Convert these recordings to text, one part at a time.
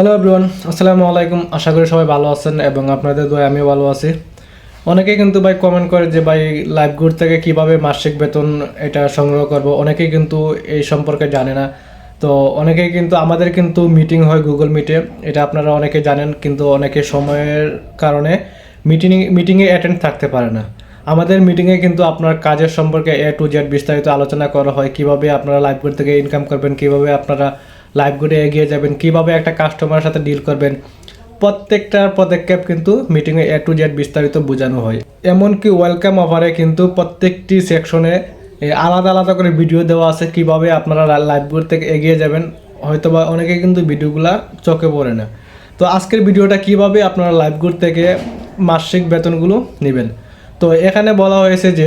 Hello everyone আসসালামু আলাইকুম আশা করি সবাই ভালো আছেন এবং আপনাদের দোয়া আমিও ভালো আছি। অনেকেই কিন্তু ভাই কমেন্ট করে যে ভাই লাইভ গুড থেকে কীভাবে মাসিক বেতন এটা সংগ্রহ করব। অনেকেই কিন্তু এই সম্পর্কে জানে না। তো অনেকেই কিন্তু আমাদের কিন্তু মিটিং হয় গুগল মিটে এটা আপনারা অনেকে জানেন, কিন্তু অনেকে সময়ের কারণে মিটিং মিটিংয়ে অ্যাটেন্ড থাকতে পারে না। আমাদের মিটিংয়ে কিন্তু আপনার কাজের সম্পর্কে এ টু জেড বিস্তারিত আলোচনা করা হয়। কীভাবে আপনারা লাইভ গুড থেকে ইনকাম করবেন, কীভাবে আপনারা লাইভ গুডে এগিয়ে যাবেন। কীভাবে একটা কাস্টমারের সাথে ডিল করবেন? প্রত্যেকটার পদক্ষেপ কিন্তু মিটিংয়ে এ টু জেড বিস্তারিত বোঝানো হয়। এমনকি ওয়েলকাম অফারে কিন্তু প্রত্যেকটি সেকশনে আলাদা আলাদা করে ভিডিও দেওয়া আছে কীভাবে আপনারা লাইভ গুড থেকে এগিয়ে যাবেন। হয়তোবা অনেকে কিন্তু ভিডিওগুলা চোখে পড়ে না। তো আজকের ভিডিওটা কীভাবে আপনারা লাইভ গুড থেকে মাসিক বেতনগুলো নেবেন? তো এখানে বলা হয়েছে যে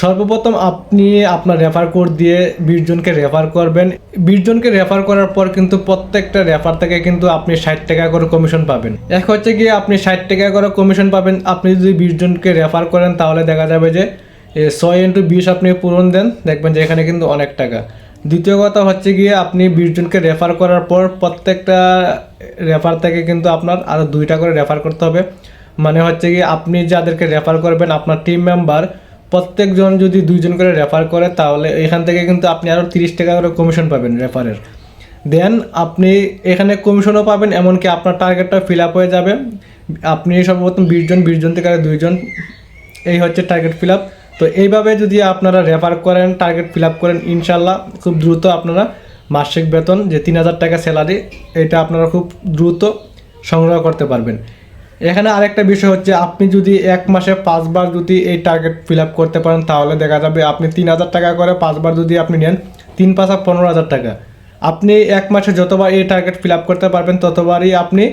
সর্বপ্রথম আপনি আপনার রেফার কোড দিয়ে বিশ জনকে রেফার করবেন। বিশ জনকে রেফার করার পর কিন্তু প্রত্যেকটা রেফার থেকে কিন্তু আপনি ষাট টাকা করে কমিশন পাবেন। এক হচ্ছে গিয়ে আপনি ষাট টাকা করে কমিশন পাবেন। আপনি যদি বিশ জনকে রেফার করেন তাহলে দেখা যাবে যে ছয় ইন্টু বিশ আপনি পূরণ দেন। দেখবেন যে এখানে কিন্তু অনেক টাকা। দ্বিতীয় কথা হচ্ছে গিয়ে আপনি বিশ জনকে রেফার করার পর প্রত্যেকটা রেফার থেকে কিন্তু আপনার আরও দুইটা করে রেফার করতে হবে। মানে হচ্ছে কি আপনি যাদেরকে রেফার করবেন, আপনার টিম মেম্বার প্রত্যেকজন যদি দুইজন করে রেফার করে, তাহলে এখান থেকে কিন্তু আপনি আরও তিরিশ টাকা করে কমিশন পাবেন রেফারের দেন আপনি এখানে কমিশনও পাবেন, এমনকি আপনার টার্গেটটা ফিল আপ হয়ে যাবে। আপনি সর্বপ্রথম বিশ জন বিশ জন থেকে আরও দুইজন, এই হচ্ছে টার্গেট ফিল আপ তো এইভাবে যদি আপনারা রেফার করেন টার্গেট ফিল আপ করেন, ইনশাল্লাহ খুব দ্রুত আপনারা মাসিক বেতন যে তিন হাজার টাকা স্যালারি এটা আপনারা খুব দ্রুত সংগ্রহ করতে পারবেন। এখানে আরেকটা বিষয় হচ্ছে, আপনি যদি এক মাসে পাঁচবার যদি এই টার্গেট ফিল আপ করতে পারেন, তাহলে দেখা যাবে আপনি তিন হাজার টাকা করে পাঁচবার যদি আপনি নেন, তিন পাঁচা পনেরো হাজার টাকা। আপনি এক মাসে যতবার এই টার্গেট ফিল আপ করতে পারবেন, ততবারই আপনি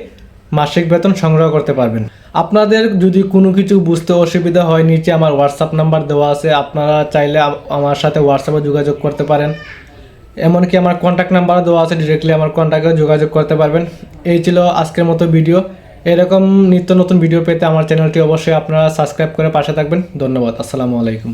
মাসিক বেতন সংগ্রহ করতে পারবেন। আপনাদের যদি কোনো কিছু বুঝতে অসুবিধা হয়, নিচে আমার হোয়াটসঅ্যাপ নাম্বার দেওয়া আছে, আপনারা চাইলে আমার সাথে হোয়াটসঅ্যাপে যোগাযোগ করতে পারেন। এমনকি আমার কন্ট্যাক্ট নাম্বারও দেওয়া আছে ডিরেক্টলি আমার কন্ট্যাক্টে যোগাযোগ করতে পারবেন। এই ছিল আজকের মতো ভিডিও এরকম নিত্য নতুন ভিডিও পেতে আমার চ্যানেলটি অবশ্যই আপনারা সাবস্ক্রাইব করে পাশে থাকবেন। ধন্যবাদ, আসসালামু আলাইকুম।